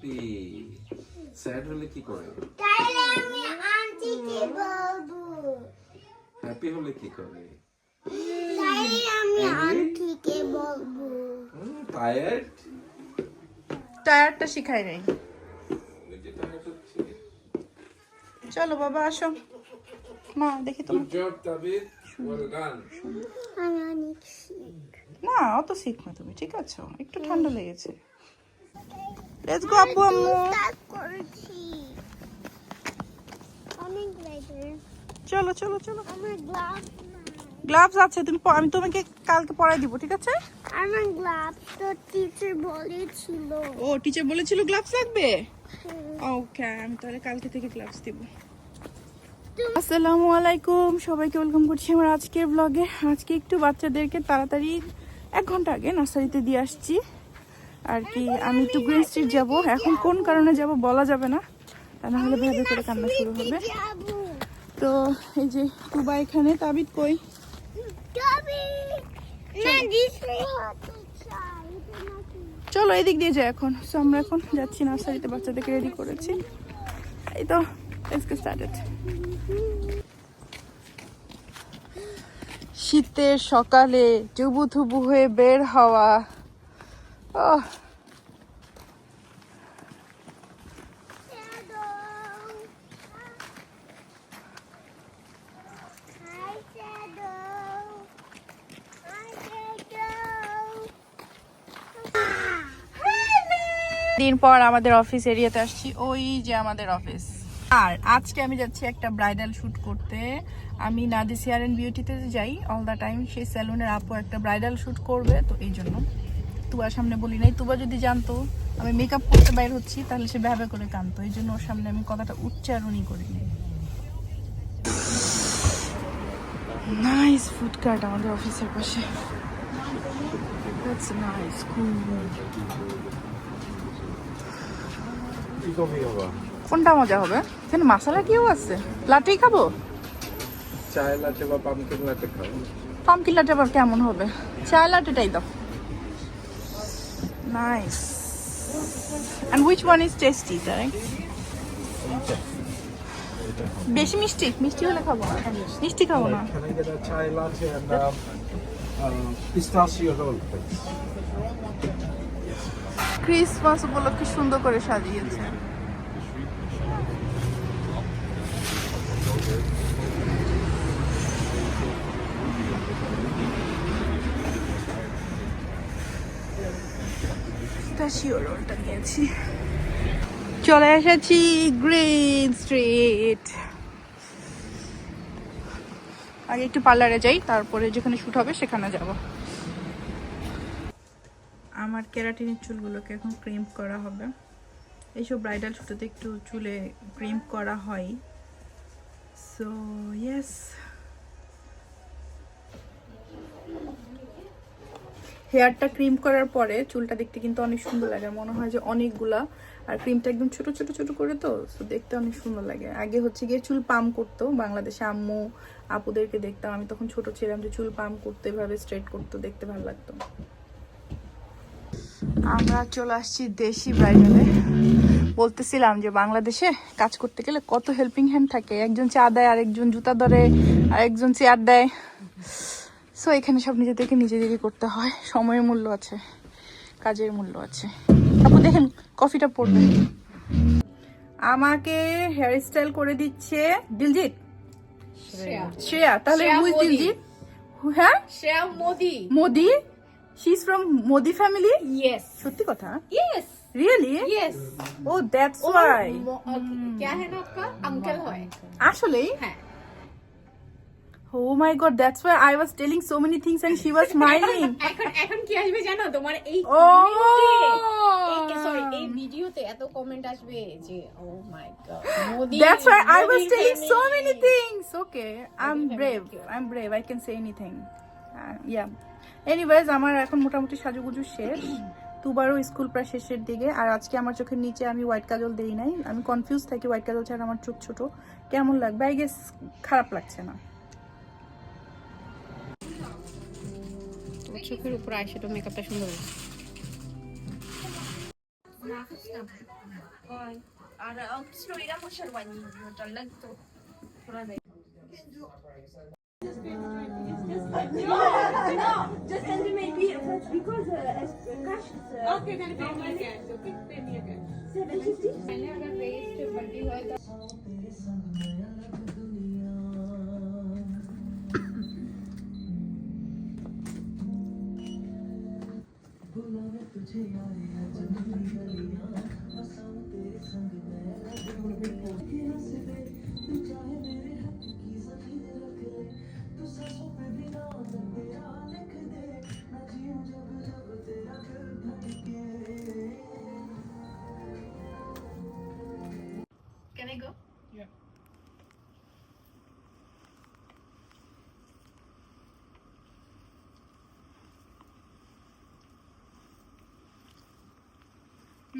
Happy sad হলে কি করে? তাইলে আমি আন্টিকে বলব। হ্যাপি হলে কি করে? তাইলে আমি আন্টিকে বলব। টায়ার্ড টায়ারটা শিখাই নাই। চলো বাবা আসো। মা দেখি তো জব তাবিদ ওয়েল ডান আমি অনেক না অত শিখ না তুমি ঠিক আছে? একটু ঠান্ডা লেগেছে। লেটস গো আব্বু আম্মু চলো চলো চলো। গ্লাভস গ্লাভস আছে তুমি আমি তোমাকে কালকে পরাই দিব ঠিক আছে? আমার গ্লাভস তো টিচার বলেছিল। ও টিচার বলেছিল গ্লাভস লাগবে? ওকে আমি তাহলে কালকে থেকে গ্লাভস দিব। আসসালামু আলাইকুম সবাইকে ওয়েলকাম করছি আমার আজকের ব্লগে আজকে একটু বাচ্চাদেরকে তাড়াতাড়ি এক ঘণ্টা আগে নার্সারিতে দিয়ে আসছি। আর কি, আমি একটু গ্রিন স্ট্রিট যাব। এখন কোন কারণে যাব বলা যাবে না। তা না হলে ভেবে করে কান্না শুরু হবে। তো এই যে টুবা এখানে তাবিদ কই? চলো এদিক দিয়ে যাই এখন। সো আমরা এখন যাচ্ছি নার্সারিতে বাচ্চাদেরকে রেডি করেছি। এই তো স্টার্টেড শীতের সকালে জুবু থুবু হয়ে বের হওয়া। Shadow. দিন পর আমাদের অফিস এরিয়াতে আসছি। ওই যে আমাদের অফিস আর আজকে আমি যাচ্ছি একটা ব্রাইডাল শুট করতে। আমি নাদিস হেয়ার অ্যান্ড বিউটিতে যাই। অল দ্য টাইম সেই স্যালুনের আপু একটা ব্রাইডাল শুট করবে, তো এই জন্য। তুবার সামনে বলি নাই। তুবা যদি জানতো আমি মেকআপ করতে বাইর হচ্ছি তাহলে সে ভ্যাবে করে কানতো এই জন্য ওর সামনে আমি কথাটা উচ্চারণই করিনি নাইস ফুড কার্ট আমাদের অফিসের পাশে। That's nice, cool. কোনটা মজা হবে? এখানে মশলা কিও আছে? লাটেই খাব? চায় লাটে বা পামকিন লাটে খাও পামকিন লাটে আবার কেমন হবে? চা লাটেটাই দাও। Nice And which one is tasty, তাই বেশি মিষ্টি মিষ্টি হলে খাব মিষ্টি খাব না Can I get a chai latte and um, uh, pistachio roll, please? Christmas উপলক্ষে সুন্দর করে সাজিয়েছে রোলটা নিয়েছি। চলে এসেছি গ্রিন স্ট্রিট আগে একটু পার্লারে যাই তারপরে যেখানে শুট হবে সেখানে যাব। আমার কেরাটিনের চুলগুলোকে এখন ক্রিম করা হবে। এইসব ব্রাইডাল শুটে একটু চুলে ক্রিম করা হয়। সো ইয়েস হেয়ারটা ক্রিম করার পরে চুলটা দেখতে কিন্তু অনেক সুন্দর লাগে। মনে হয় যে অনেকগুলা। আর ক্রিমটা একদম ছোট ছোট ছোট করে তো দেখতে অনেক সুন্দর লাগে। আগে হচ্ছে গিয়ে চুল পাম করতো, বাংলাদেশে আম্মু, আপুদেরকে দেখতাম। আমি তখন ছোট ছিলাম যে চুল পাম করতে, এভাবে স্ট্রেট করতো, দেখতে ভালো লাগতো। আমরা চলে আসছি দেশি ব্রাইডালে বলতেছিলাম যে বাংলাদেশে কাজ করতে গেলে কত হেল্পিং হ্যান্ড থাকে। একজন চা দেয়, আরেকজন জুতা ধরে, আরেকজন চেয়ার দেয়। সো এখানে সব নিজেদেরকে নিজেদেরই করতে হয় সময়ের মূল্য আছে কাজের মূল্য আছে আপু দেখেন কফিটা পড়বে আমাকে হেয়ার স্টাইল করে দিচ্ছে দিলজিৎ শ্রেয়া তাহলে শ্রেয়া who is মোদি। দিলজিৎ হ্যাঁ Shreya Modi. Modi she is from Modi family Yes. সত্যি কথা Yes. Really Yes. O that's और ওয়াই मो- अ, क्या है ना आपका अंकल है আসলে হ্যাঁ ও my god I was telling so many things and she was smiling এখন এখন কি আসবে জানো তোমার এই সরি এই ভিডিওতে এত কমেন্ট আসবে যে ও my god Modi That's why I was telling so many things. Okay, I'm brave. I'm brave. I can say anything. Uh, yeah. Anyways, আমার এখন মোটামুটি সাজুগুজু শেষ দুবারও স্কুল প্রায় শেষের দিকে আর আজকে আমার চোখের নিচে আমি হোয়াইট কাজল দেই নাই আমি কনফিউজ থাকি হোয়াইট কাজল ছাড়া আমার চোখ ছোট কেমন লাগবে আই গেস খারাপ লাগছে না চোখের উপর আইশ্যাডো মেকআপটা সুন্দর হয়েছে। আর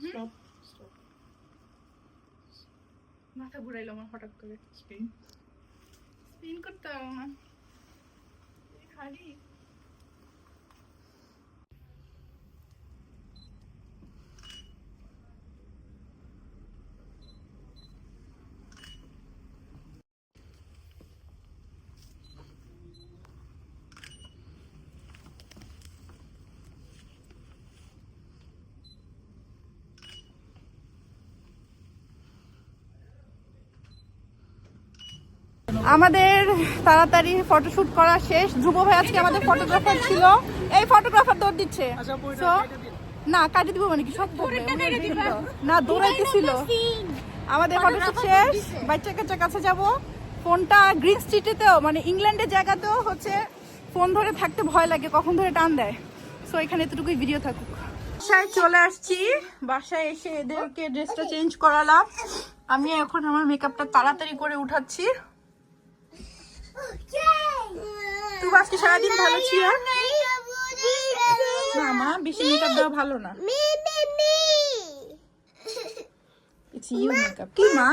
Stop. স্টপ মাথা ঘুরাইলো আমার হঠাৎ করে। স্পিন স্পিন করতে হবে না খালি। আমাদের তাড়াতাড়ি ফটোশুট করা শেষ। ধ্রুব ভাই আজকে আমাদের ফটোগ্রাফার ছিল। এই ফটোগ্রাফার দৌড় দিচ্ছে। So, না কাটি দিব মানে কি? সব না দৌড়াইতেছিল। আমাদের ফটোশুট শেষ। বাচ্চা কাচ্চার কাছে যাব। ফোনটা গ্রিন স্ট্রিটেতেও মানে ইংল্যান্ডের জায়গাতেও হচ্ছে ফোন ধরে থাকতে ভয় লাগে কখন ধরে টান দেয়। সো এখানে এতটুকুই ভিডিও থাকুক। বাসায় চলে আসছি। বাসায় এসে এদেরকে ড্রেসটা চেঞ্জ করালাম। আমি এখন আমার মেকআপটা তাড়াতাড়ি করে উঠাচ্ছি। তুই আজকে সারাদিন ভালো ছিল না মা বেশি মেকআপ দেওয়া ভালো না. ইটস ইউ মেকআপ কি মা?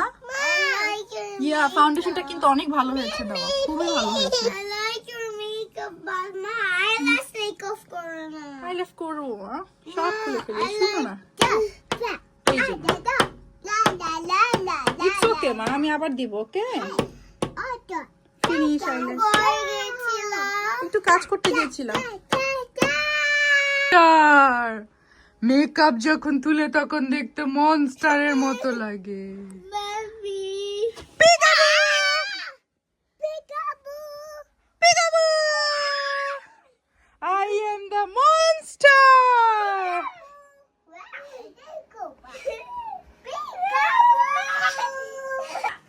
ইয়া ফাউন্ডেশনটা কিন্তু অনেক ভালো হয়েছে বাবা। খুবই ভালো হয়েছে. আই লাভ করু? সব খুলে ফেলে শুনো না। ইটস ওকে মা আমি আবার দিব ওকে ফিনিশ আইল্যাশ একটু কাজ করতে গিয়েছিলাম মেকআপ যখন তুলে তখন দেখতে মনস্টারের মতো লাগে। আই এম দ্য মনস্টার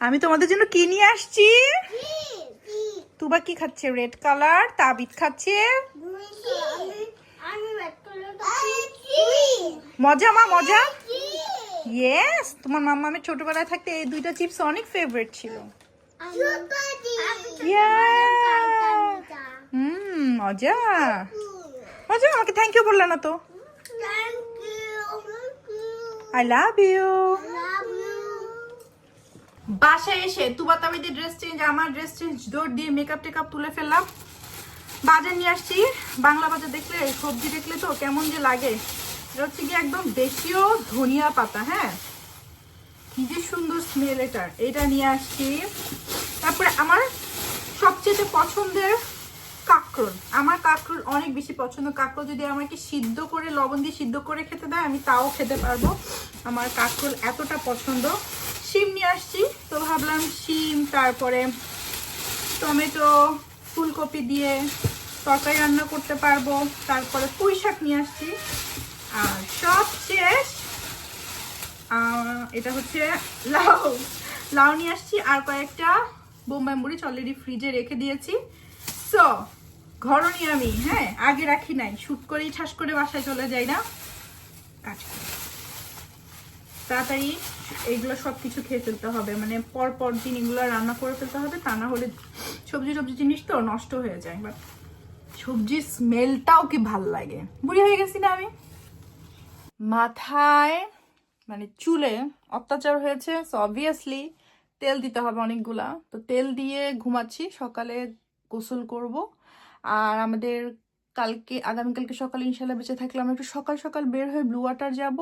আমি তোমাদের জন্য কি নিয়ে আসছি? তুবা কি খাচ্ছে? রেড কালার তাবিদ খাচ্ছে। মজা মা মজা। ইয়েস তোমার মাম্মা আমি ছোটবেলায় থাকতে এই দুইটা চিপস অনেক ফেভারিট ছিল। হুম মজা। মজা আমাকে থ্যাংক ইউ বললে না তো। আই লাভ ইউ বাসায় এসে তুবা তাবিদের ড্রেস চেঞ্জ আমার ড্রেস চেঞ্জ দৌড় দিয়ে মেকআপ টেকআপ তুলে ফেললাম। বাজার নিয়ে আসছি। বাংলা বাজার দেখলে, সবজি দেখলে তো কেমন যে লাগে। হচ্ছে কি একদম দেশীয় ধনিয়া পাতা হ্যাঁ? কি যে সুন্দর স্মেল এটা। এটা নিয়ে আসছি। তারপরে আমার সবচেয়ে পছন্দের কাঁকরোল। আমার কাঁকরোল অনেক বেশি পছন্দ। কাঁকরোল যদি আমাকে সিদ্ধ করে, লবণ দিয়ে সিদ্ধ করে খেতে দেয়, আমি তাও খেতে পারব। আমার কাঁকরোল এতটা পছন্দ। শিম নিয়ে আসছি। তো ভাবলাম শিম, তারপরে টমেটো, ফুলকপি দিয়ে তরকারি রান্না করতে পারব। তারপরে পুঁই শাক নিয়ে আসছি। আর সব শেষ। এটা হচ্ছে লাউ। লাউ নিয়ে আসছি। আর কয়েকটা বোম্বাই মরিচ অলরেডি ফ্রিজে রেখে দিয়েছি। সো ঘরনি আমি হ্যাঁ? আগে রাখি নাই। শুট করেই ঠাস করে বাসায় চলে যাই না। আচ্ছা। তাড়াতাড়ি এইগুলো সব কিছু খেয়ে ফেলতে হবে। মানে পর পর দিন এগুলো রান্না করে ফেলতে হবে, তা না হলে সবজি সবজি জিনিস তো নষ্ট হয়ে যায়। বাট সবজির স্মেলটাও কি ভালো লাগে? বুড়ি হয়ে গেছি না আমি? মাথায় মানে চুলে অত্যাচার হয়েছে সো অবভিয়াসলি তেল দিতে হবে অনেকগুলা। তো তেল দিয়ে ঘুমাচ্ছি, সকালে গোসল করব। আর আমাদের কালকে, আগামীকালকে সকালে ইনশাল্লাহ বেঁচে থাকলে আমরা একটু সকাল সকাল বের হয়ে ব্লু ওয়াটার যাব।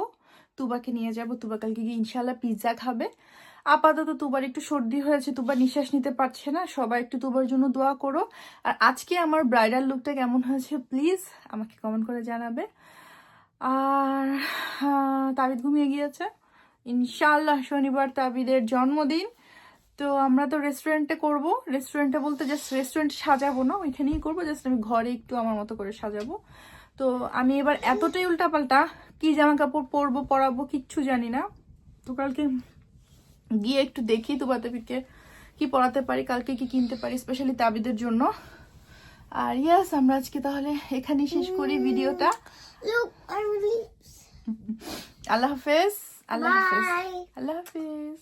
তুবাকে নিয়ে যাব, তুবা কালকে গিয়ে ইনশাল্লাহ পিৎজা খাবে। আপাতত তুবার একটু সর্দি হয়েছে, তুবা নিঃশ্বাস নিতে পারছে না, সবাই একটু তুবার জন্য দোয়া করো। আর আজকে আমার ব্রাইডাল লুকটা কেমন হয়েছে প্লিজ আমাকে কমেন্ট করে জানাবে। আর তাবিদ ঘুমিয়ে গিয়েছে। ইনশাল্লাহ শনিবার তাবিদের জন্মদিন। তো আমরা তো রেস্টুরেন্টে করব। রেস্টুরেন্টে বলতে জাস্ট রেস্টুরেন্ট সাজাবো না, ওইখানেই করব জাস্ট আমি ঘরে একটু আমার মতো করে সাজাবো। তো আমি এবার এতটাই উল্টাপাল্টা কি জামা কাপড় পরবো পরাবো কিচ্ছু জানি না। তো কালকে গিয়ে একটু দেখি তো বাতাবিকে কি পড়াতে পারি কালকে কি কিনতে পারি স্পেশালি তাবিদের জন্য। আর ইয়াস আমরা আজকে তাহলে এখানেই শেষ করি ভিডিওটা। আল্লাহ হাফেজ আল্লাহ হাফেজ আল্লাহ হাফেজ।